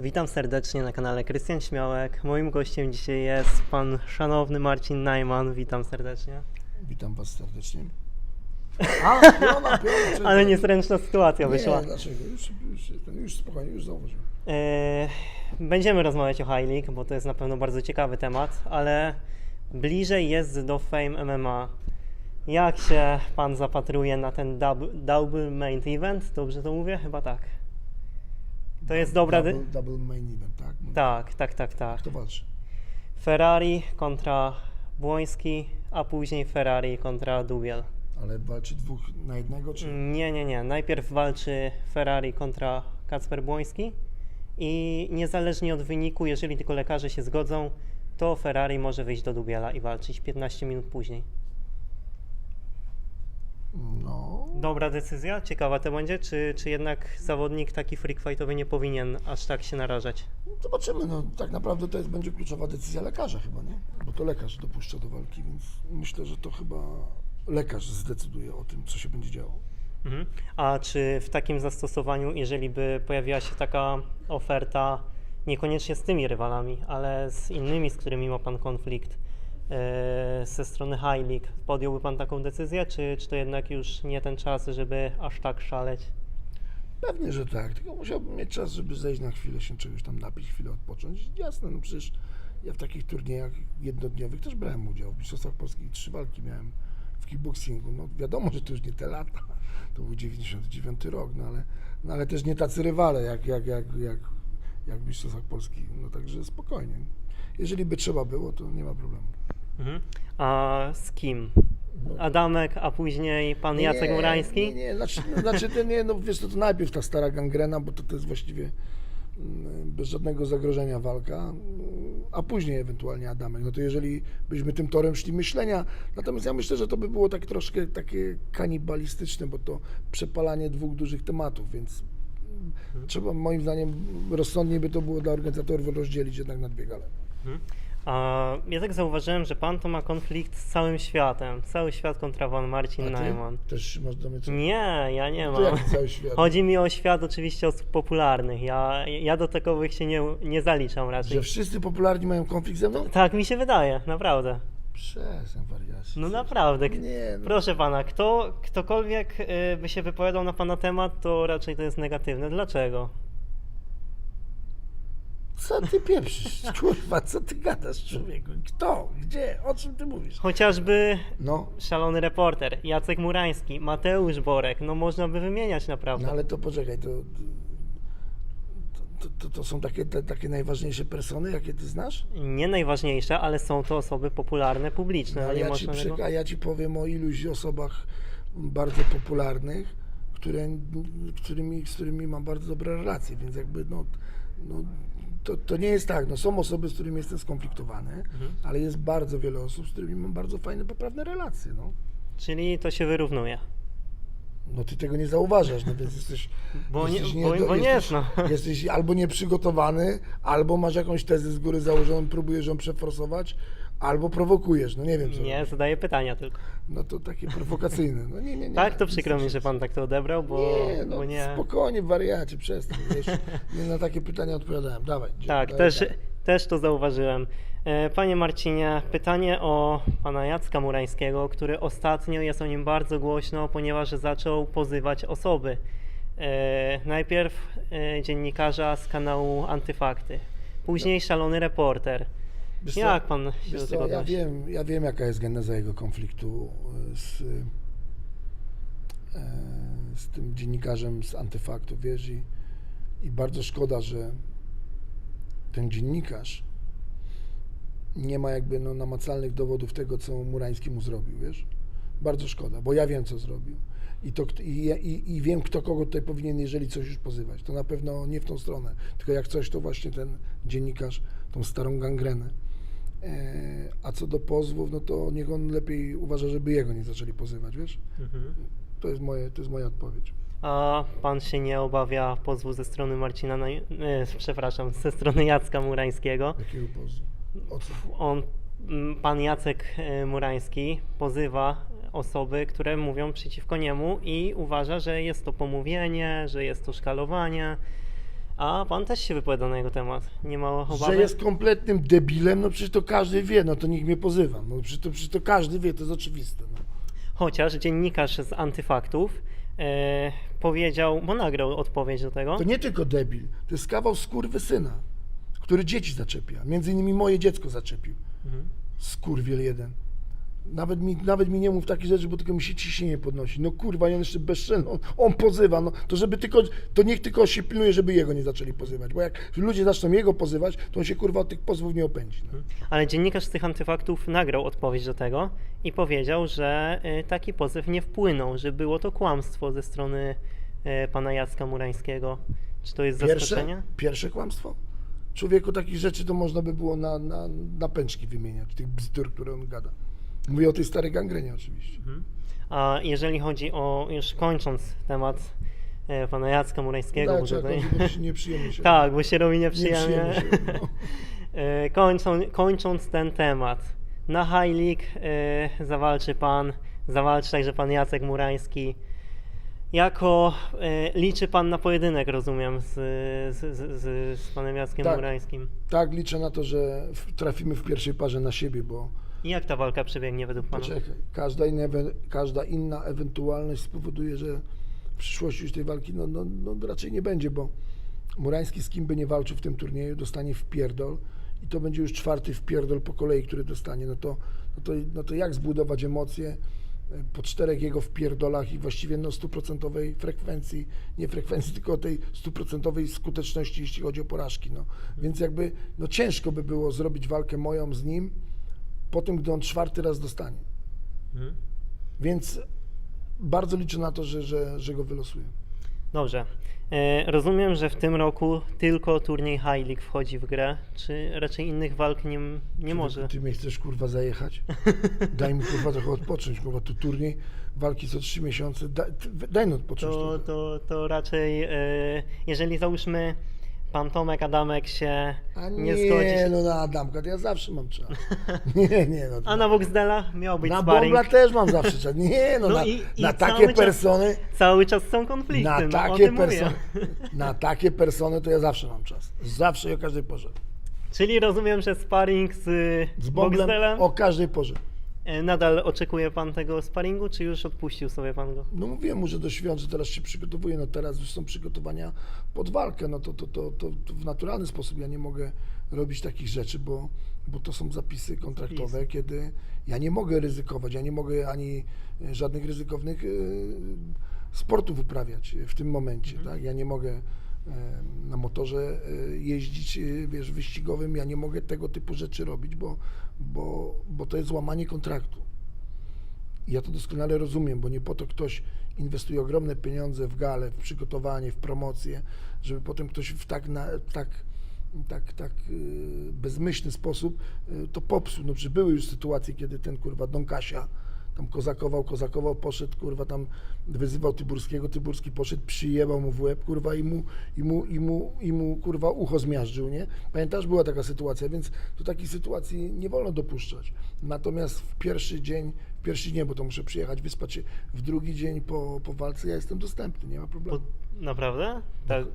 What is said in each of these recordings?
Witam serdecznie na kanale Krystian Śmiałek. Moim gościem dzisiaj jest pan szanowny Marcin Najman. Witam serdecznie. Witam Was serdecznie. A, piona, piona. czekaj. Ale niezręczna sytuacja wyszła. Nie, dlaczego? Już, już, już spokojnie, już zauważyłem. E, Będziemy rozmawiać o High League, bo to jest na pewno bardzo ciekawy temat, ale bliżej jest do Fame MMA. Jak się pan zapatruje na ten double, double main event? Dobrze to mówię? Chyba tak. To jest dobra. Double, double main event, tak? Tak, tak, tak, tak. Kto walczy? Ferrari kontra Błoński, a później Ferrari kontra Dubiel. Ale walczy dwóch na jednego, czy? Nie, nie, nie. Najpierw walczy Ferrari kontra Kacper Błoński i niezależnie od wyniku, jeżeli tylko lekarze się zgodzą, to Ferrari może wyjść do Dubiela i walczyć 15 minut później. No, Dobra decyzja? Ciekawa to będzie, czy, czy jednak zawodnik taki freak fightowy nie powinien aż tak się narażać? zobaczymy. No, tak naprawdę to jest, będzie kluczowa decyzja lekarza chyba, nie? Bo to lekarz dopuszcza do walki, więc myślę, że to chyba lekarz zdecyduje o tym, co się będzie działo. Mhm. A czy w takim zastosowaniu, jeżeli by pojawiła się taka oferta, niekoniecznie z tymi rywalami, ale z innymi, z którymi ma Pan konflikt ze strony High podjąłby Pan taką decyzję, czy, czy to jednak już nie ten czas, żeby aż tak szaleć? Pewnie, że tak, tylko musiałbym mieć czas, żeby zejść na chwilę, się czegoś tam napić, chwilę odpocząć. Jasne, no przecież ja w takich turniejach jednodniowych też brałem udział. W Mistrzostwach Polskich trzy walki miałem w kickboxingu. No wiadomo, że to już nie te lata, to był 99 rok, no ale, no ale też nie tacy rywale jak, jak, jak, jak, jak w Mistrzostwach Polskich. No także spokojnie. Jeżeli by trzeba było, to nie ma problemu. Mhm. A z kim? Adamek, a później Pan Jacek Murański? Nie, nie, znaczy, no, znaczy to nie, no wiesz, to, to najpierw ta stara gangrena, bo to, to jest właściwie mm, bez żadnego zagrożenia walka, a później ewentualnie Adamek. No to jeżeli byśmy tym torem szli myślenia, natomiast ja myślę, że to by było tak troszkę takie kanibalistyczne, bo to przepalanie dwóch dużych tematów, więc mm, trzeba moim zdaniem rozsądniej by to było dla organizatorów rozdzielić jednak na dwie gale. Mhm. A ja tak zauważyłem, że Pan to ma konflikt z całym światem. Cały świat kontra Pan Marcin Najman. też masz do mnie co? Nie, ja nie To mam. cały świat? Chodzi mi o świat oczywiście osób popularnych. Ja, ja do takowych się nie, nie zaliczam raczej. Że wszyscy popularni mają konflikt ze mną? Tak mi się wydaje, naprawdę. Przestań wariacie. No naprawdę. Nie, no. Proszę pana, kto, ktokolwiek y, by się wypowiadał na pana temat, to raczej to jest negatywne. Dlaczego? Co ty pieprzysz? Kurwa, co ty gadasz, człowieku? Kto? Gdzie? O czym ty mówisz? Chociażby No, szalony reporter, Jacek Murański, Mateusz Borek, no można by wymieniać naprawdę. no ale to poczekaj, to... To, to, to są takie, te, takie najważniejsze persony, jakie ty znasz? Nie najważniejsze, ale są to osoby popularne, publiczne. No, ale nie ja, ci można tego... a ja ci powiem o iluś osobach bardzo popularnych, które, którymi, z którymi mam bardzo dobre relacje, więc jakby no, no to, to nie jest tak, no są osoby, z którymi jestem skonfliktowany, Mhm. ale jest bardzo wiele osób, z którymi mam bardzo fajne, poprawne relacje, no. Czyli to się wyrównuje. No ty tego nie zauważasz, no więc jesteś. Bo nie- jesteś bo- bo nie, jesteś, no. jesteś albo nieprzygotowany, albo masz jakąś tezę z góry założoną, próbujesz ją przeforsować, albo prowokujesz. No nie wiem co. Nie, robisz. zadaję pytania tylko. No to takie prowokacyjne. No nie, nie, nie. Tak, to przykro mi, że pan tak to odebrał, bo Nie, no bo nie... spokojnie, wariacie, przestań. Wiesz, nie na takie pytania odpowiadałem. Dawaj. Tak, dawaj, też, dawaj. też to zauważyłem. E, Panie Marcinie, pytanie o pana Jacka Murańskiego, który ostatnio jest o nim bardzo głośno, ponieważ zaczął pozywać osoby. E, Najpierw e, dziennikarza z kanału Antyfakty, później szalony reporter. Wiesz co, Jak pan się do co, tego ja odnosi? wiem, ja wiem, jaka jest geneza jego konfliktu y, z, e, z tym dziennikarzem z antyfaktu, wiesz, i, i bardzo szkoda, że ten dziennikarz nie ma jakby no, namacalnych dowodów tego, co Murański mu zrobił, wiesz? Bardzo szkoda, bo ja wiem, co zrobił. I, to, i, ja- i, I wiem, kto kogo tutaj powinien, jeżeli coś już pozywać. To na pewno nie w tą stronę, tylko jak coś, to właśnie ten dziennikarz, tą starą gangrenę. E, a co do pozwów, no to niech on lepiej uważa, żeby jego nie zaczęli pozywać, wiesz? Mhm. To jest, moje, to jest moja odpowiedź. A pan się nie obawia pozwu ze strony Marcina, Naj... e, przepraszam, ze strony Jacka Murańskiego? Jakiego pozwu? O co? On, pan Jacek e, Murański pozywa osoby, które mówią przeciwko niemu i uważa, że jest to pomówienie, że jest to szkalowanie. A pan też się wypowiada na jego temat. Nie ma obawy? Że jest kompletnym debilem, no przecież to każdy wie, no to nikt mnie pozywa. No przecież to, przecież to każdy wie, to jest oczywiste. No. Chociaż dziennikarz z antyfaktów e, powiedział, bo nagrał odpowiedź do tego. To nie tylko debil, to jest kawał syna, który dzieci zaczepia. Między innymi moje dziecko zaczepił. Mhm. Skurwiel jeden. Nawet mi, nawet mi nie mów takich rzeczy, bo tylko mi się ciśnienie podnosi. No kurwa, on jeszcze bezczelny, on, on pozywa, no to żeby tylko, to niech tylko się pilnuje, żeby jego nie zaczęli pozywać, bo jak ludzie zaczną jego pozywać, to on się kurwa od tych pozwów nie opędzi. No. Ale dziennikarz z tych antyfaktów nagrał odpowiedź do tego i powiedział, że e, taki pozew nie wpłynął, że było to kłamstwo ze strony e, pana Jacka Murańskiego. Czy to jest Pierwsze, zaskoczenie? pierwsze kłamstwo. Człowieku takich rzeczy to można by było na, na, na pęczki wymieniać, tych bzdur, które on gada. Mówię o tej starej gangrenie oczywiście. Mhm. A jeżeli chodzi o, już kończąc temat e, pana Jacka Murańskiego, Tak, bo trzeba tutaj... kończyć, bo się nieprzyjemnie się Tak, bo się robi Nieprzyjemnie nieprzyjemnie. się no. E, Kończą, kończąc ten temat, na High League e, zawalczy pan, zawalczy także pan Jacek Murański. Jako e, liczy pan na pojedynek, rozumiem, z, z, z, z, z panem Jackiem Tak. Murańskim. Tak, liczę na to, że w- trafimy w pierwszej parze na siebie, bo I jak ta walka przebiegnie według pana? poczekaj, każda inna, każda inna ewentualność spowoduje, że w przyszłości już tej walki no, no, no, raczej nie będzie, bo Murański z kim by nie walczył w tym turnieju, dostanie w pierdol i to będzie już czwarty w pierdol po kolei, który dostanie. No to, no to, no to jak zbudować emocje e, po czterech jego wpierdolach i właściwie no stuprocentowej frekwencji, nie frekwencji, tylko tej stuprocentowej skuteczności, jeśli chodzi o porażki. No. Więc jakby no ciężko by było zrobić walkę moją z nim po tym, gdy on czwarty raz dostanie. Mhm. Więc bardzo liczę na to, że, że, że go wylosuję. Dobrze. E, rozumiem, że w tym roku tylko turniej High League wchodzi w grę, czy raczej innych walk nie, nie może? Ty, ty mnie chcesz kurwa zajechać? Daj mi kurwa trochę odpocząć, kurwa tu turniej, walki co trzy miesiące, daj, daj no odpocząć To, trochę. to, to raczej, e, jeżeli załóżmy pan Tomek Adamek się A nie, nie, zgodzi, no na Adamka, to ja zawsze mam czas. Nie, nie, no. a na Boxdela miał być na sparring. Też mam zawsze czas. Nie, no, No na, i- i na takie czas- persony, Cały czas są konflikty, na no, takie persony, na takie persony to ja zawsze mam czas. Zawsze i o każdej porze. Czyli rozumiem, że sparring z, Z Boxdelem, o każdej porze. E, nadal oczekuje pan tego sparingu, czy już odpuścił sobie pan go? No mówiłem mu, że do świąt, że teraz się przygotowuje, no teraz już są przygotowania pod walkę, no to, to, to, to, to w naturalny sposób ja nie mogę robić takich rzeczy, bo, bo to są zapisy kontraktowe, Zapisy. kiedy ja nie mogę ryzykować, ja nie mogę ani e, żadnych ryzykownych e, sportów uprawiać w tym momencie, tak? Ja nie mogę na motorze e, jeździć, e, wiesz, wyścigowym, ja nie mogę tego typu rzeczy robić, bo, bo, bo to jest złamanie kontraktu. Ja to doskonale rozumiem, bo nie po to ktoś inwestuje ogromne pieniądze w galę, w przygotowanie, w promocję, żeby potem ktoś w tak, na, tak, tak, tak bezmyślny sposób to popsuł. No, przecież były już sytuacje, kiedy ten kurwa Don Kasia tam kozakował, kozakował, poszedł, kurwa tam wyzywał Tyburskiego, Tyburski poszedł, przyjebał mu w łeb, kurwa i mu, i mu, i mu, i mu kurwa ucho zmiażdżył, nie? Pamiętasz, była taka sytuacja, więc do takich sytuacji nie wolno dopuszczać. Natomiast w pierwszy dzień, w pierwszy dzień, bo to muszę przyjechać, wyspać się, w drugi dzień po, po walce ja jestem dostępny, nie ma problemu. Po, naprawdę? Tak.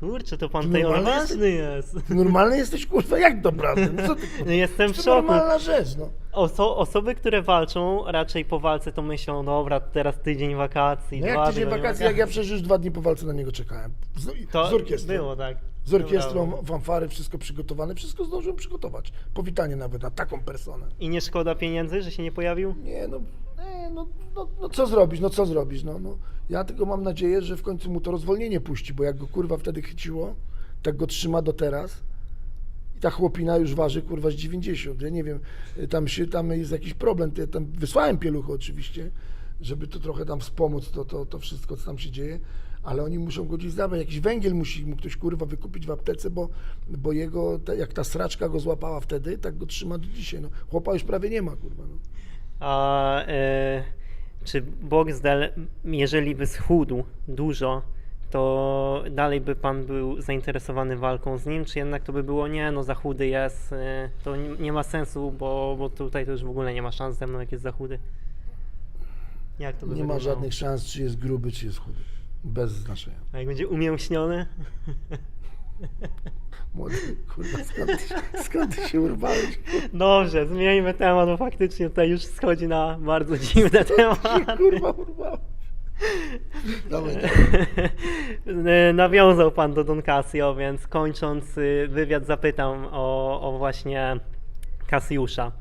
Kurczę, to pan Ty tutaj normalny jest. Ty normalny jesteś, kurwa, jak naprawdę? No co ty, kurwa? No Jestem w to szoku. normalna rzecz, no. Oso osoby, które walczą, raczej po walce to myślą, dobra, teraz tydzień wakacji, No dwa jak tydzień tygodnie wakacji, jak ja przecież już dwa dni po walce na niego czekałem. Z, To z orkiestrą. było, tak. Z orkiestrą, Dobra. fanfary, wszystko przygotowane, wszystko zdążyłem przygotować. Powitanie nawet na taką personę. I nie szkoda pieniędzy, że się nie pojawił? Nie, no, nie, no, no, no co zrobić, no co zrobić, no, no. Ja tylko mam nadzieję, że w końcu mu to rozwolnienie puści, bo jak go kurwa wtedy chyciło, tak go trzyma do teraz i ta chłopina już waży kurwa z 90, ja nie wiem, tam się, tam jest jakiś problem, ja tam wysłałem pieluchę oczywiście, żeby to trochę tam wspomóc to, to, to wszystko, co tam się dzieje, ale oni muszą go gdzieś zabrać, jakiś węgiel musi mu ktoś kurwa wykupić w aptece, bo, bo jego, ta, jak ta sraczka go złapała wtedy, tak go trzyma do dzisiaj, no. Chłopa już prawie nie ma, kurwa, no. A e, czy Boxdel, jeżeli by schudł dużo, to dalej by pan był zainteresowany walką z nim, czy jednak to by było nie, no za chudy jest, e, to nie, ma sensu, bo, bo tutaj to już w ogóle nie ma szans ze mną, jak jest za chudy. Jak to by Nie ma wyglądało? żadnych szans, czy jest gruby, czy jest chudy. Bez znaczenia. A jak będzie umięśniony? Młody, kurwa, skąd ty, skąd ty się urwałeś? Dobrze, zmieńmy temat, bo faktycznie tutaj już schodzi na bardzo dziwne tematy. Kurwa, urwałeś. Dawaj, Nawiązał pan do Don Casio, więc kończąc y, wywiad zapytam o, o właśnie Kasiusza.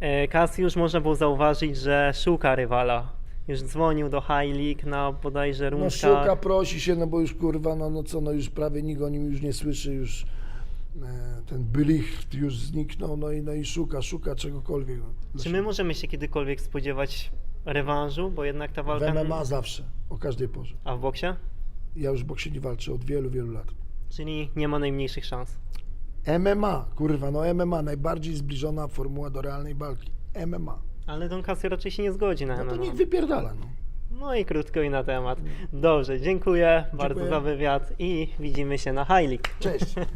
E, Kasiusz można było zauważyć, że szuka rywala. Już dzwonił do High League na bodajże No rundkach. szuka, prosi się, no bo już kurwa, no, no co, no już prawie nikt o nim już nie słyszy, już e, ten bylicht już zniknął, no i, no i szuka, szuka czegokolwiek. no. Czy my możemy się kiedykolwiek spodziewać rewanżu, bo jednak ta W walka... MMA zawsze, o każdej porze. A w boksie? Ja już w boksie nie walczę od wielu, wielu lat. Czyli nie ma najmniejszych szans. MMA, kurwa, no MMA, najbardziej zbliżona formuła do realnej walki. MMA. Ale Don Casio raczej się nie zgodzi na No to MMA. niech wypierdala, no. No i krótko i na temat. Dobrze, dziękuję, bardzo Dziękuję. za wywiad i widzimy się na League. Cześć.